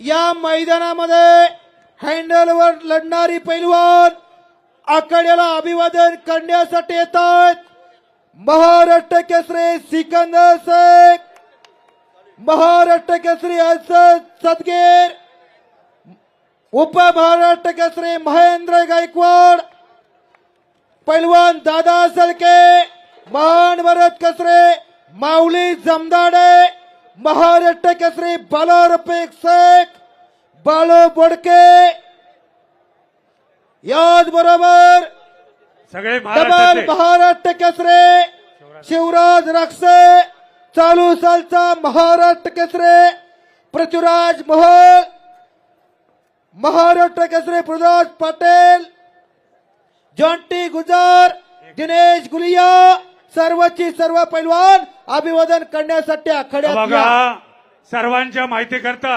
या मैदानामध्ये हँडलवर लढणारी पैलवान आखाड्याला अभिवादन करण्यासाठी येत आहेत महाराष्ट्र केसरी सिकंदर शेख महाराष्ट्र केसरी असद सदगीर उप महाराष्ट्र केसरी महेंद्र गायकवाड पैलवान दादा सलके महान भरत कसरे माऊली जमदाडे महाराष्ट्र केसरी बालारपेक शेख बाळू बोडके. याच बरोबर. सगळे डबल महाराष्ट्र केसरे. शिवराज राक्षे. चालू सालचा महाराष्ट्र केसरे. पृथ्वीराज मोहोळ. महाराष्ट्र केसरी पृथ्वीराज पाटील. जॉन्टी गुजर. दिनेश गुलिया. सर्वची सर्व पैलवान अभिवादन करण्यासाठी आखाड्यात या. बघा सर्वांच्या माहिती करता